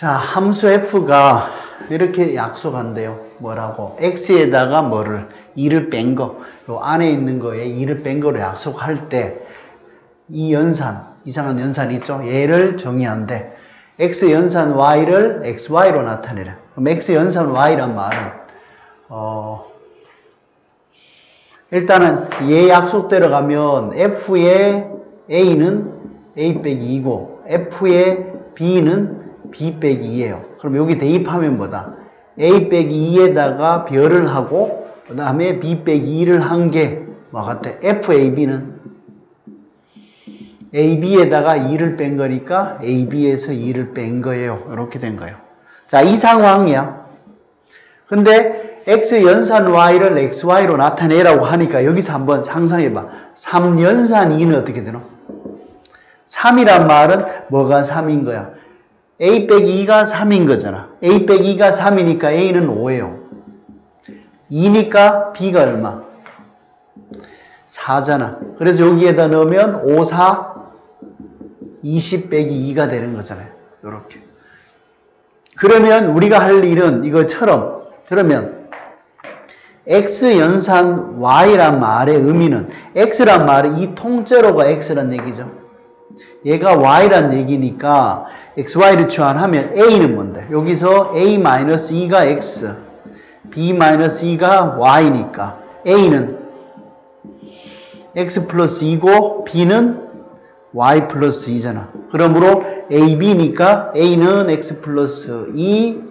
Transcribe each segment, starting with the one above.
자, 함수 f가 이렇게 약속한대요. 뭐라고? x에다가 뭐를 2를 뺀 거, 요 안에 있는 거에 2를 뺀 거를 약속할 때 이 연산, 이상한 연산이 있죠? 얘를 정의한대. x 연산 y를 xy로 나타내라. 그럼 x 연산 y란 말은 어 일단은 얘 약속대로 가면 f의 a는 a 빼기 2고 f의 b는 b 빼기 2예요. 그럼 여기 대입하면 뭐다? a 빼기 2에다가 별을 하고 그 다음에 b 빼기 2를 한 게 뭐 같아? FAB는 AB에다가 2를 뺀 거니까 AB에서 2를 뺀 거예요. 이렇게 된 거예요. 자, 이 상황이야. 근데 X 연산 Y를 XY로 나타내라고 하니까 여기서 한번 상상해봐. 3 연산 2는 어떻게 되노? 3이란 말은 뭐가 3인 거야? A 빼기 2가 3인 거잖아. A 빼기 2가 3이니까 A는 5예요. 2니까 B가 얼마? 4잖아. 그래서 여기에다 넣으면 5, 4, 20 빼기 2가 되는 거잖아요. 이렇게. 그러면 우리가 할 일은 이것처럼 그러면 x 연산 y란 말의 의미는 x란 말은 이 통째로가 x란 얘기죠. 얘가 y란 얘기니까 xy를 추환하면 a는 뭔데? 여기서 a-2가 x, b-2가 y니까 a는 x 플러스 2고 b는 y 플러스 2잖아. 그러므로 ab니까 a는 x 플러스 2,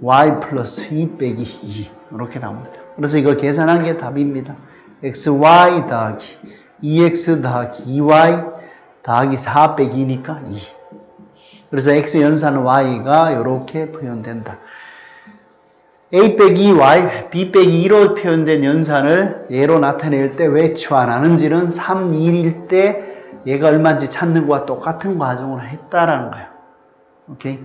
y 플러스 2 빼기 2 이렇게 나옵니다. 그래서 이걸 계산한 게 답입니다. xy 더하기 2x 더하기 2y 더하기 4 빼기 2니까 2. 그래서 x 연산 y가 이렇게 표현된다. a 빼기 y, b 빼기 2로 표현된 연산을 얘로 나타낼 때 왜 치환하는지는 3, 2일 때 얘가 얼마인지 찾는 거와 똑같은 과정으로 했다라는 거예요. 오케이?